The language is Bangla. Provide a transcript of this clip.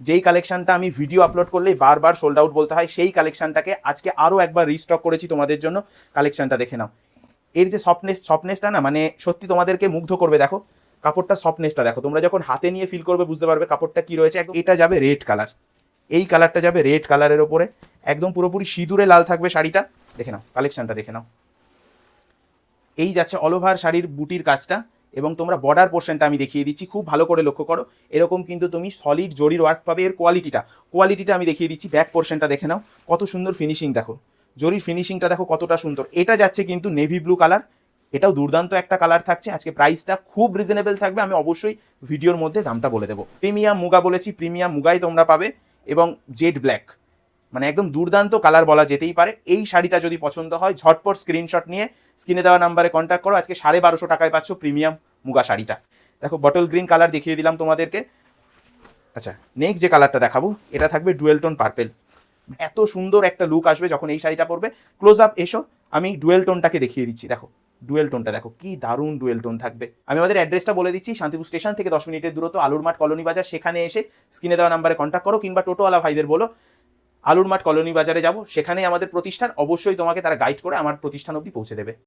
যেই কালেকশনটা আমি ভিডিও আপলোড করলেই বারবার সোল্ড আউট বলতে হয়, সেই কালেকশনটাকে আজকে আরও একবার রিস্টক করেছি তোমাদের জন্য কালেকশনটা দেখে নাও। এর যে সফটনেস সফটনেসটা না মানে সত্যি তোমাদেরকে মুগ্ধ করবে, দেখো। কাপড়টা সফটনেসটা দেখো, তোমরা যখন হাতে নিয়ে ফিল করবে বুঝতে পারবে কাপড়টা কি রয়েছে। এটা যাবে রেড কালার এই কালারটা যাবে রেড কালারের ওপরে। একদম পুরোপুরি সিঁদুরে লাল থাকবে শাড়িটা। দেখে নাও কালেকশনটা দেখে নাও। এই যাচ্ছে অল ওভার শাড়ির বুটির কাজটা। এবং তোমরা বর্ডার পোর্শনটা আমি দেখিয়ে দিচ্ছি, খুব ভালো করে লক্ষ্য করো। এরকম কিন্তু তুমি সলিড জরির ওয়ার্ক পাবে। এর কোয়ালিটিটা কোয়ালিটিটা আমি দেখিয়ে দিচ্ছি ব্যাক পোর্শনটা দেখে নাও। কত সুন্দর ফিনিশিং দেখো। জরির ফিনিশিংটা দেখো কতটা সুন্দর। এটা যাচ্ছে কিন্তু নেভি ব্লু কালার এটাও দুর্দান্ত একটা কালার থাকছে। আজকে প্রাইসটা খুব রিজনেবল থাকবে। আমি অবশ্যই ভিডিওর মধ্যে দামটা বলে দেবো। প্রিমিয়াম মুগা বলেছি। প্রিমিয়াম মুগাই তোমরা পাবে এবং জেড ব্ল্যাক মানে একদম দুর্দান্ত কালার বলা যেতেই পারে। এই শাড়িটা যদি পছন্দ হয়, ঝটপট স্ক্রিনশট নিয়ে স্ক্রিনে দেওয়া নাম্বারে কন্ট্যাক্ট করো। আজকে সাড়ে বারোশো টাকায় পাচ্ছ প্রিমিয়াম মুগা শাড়িটা। দেখো বটল গ্রিন কালার দেখিয়ে দিলাম তোমাদেরকে। আচ্ছা নেক্সট যে কালারটা দেখাবো, এটা থাকবে ডুয়েল টোন পার্পেল এত সুন্দর একটা লুক আসবে যখন এই শাড়িটা পরবে। ক্লোজ আপ এসো, আমি ডুয়েল টোনটাকে দেখিয়ে দিচ্ছি। দেখো ডুয়েল টোনটা দেখো, কি দারুণ ডুয়েল টোন থাকবে। আমি আমাদের অ্যাড্রেসটা বলে দিচ্ছি, শান্তিপুর স্টেশন থেকে দশ মিনিটের দূরত্ব আলুর মাঠ কলোনি বাজার। সেখানে এসে স্ক্রিনে দেওয়া নাম্বারে কন্ট্যাক্ট করো, কিংবা টোটোওয়ালা ভাইদের বলো। আলুর মাঠ কলোনি বাজারে যাব সেখানে আমাদের প্রতিষ্ঠান। অবশ্যই তোমাকে তারা গাইড করে আমার প্রতিষ্ঠান অবধি পৌঁছে দেবে।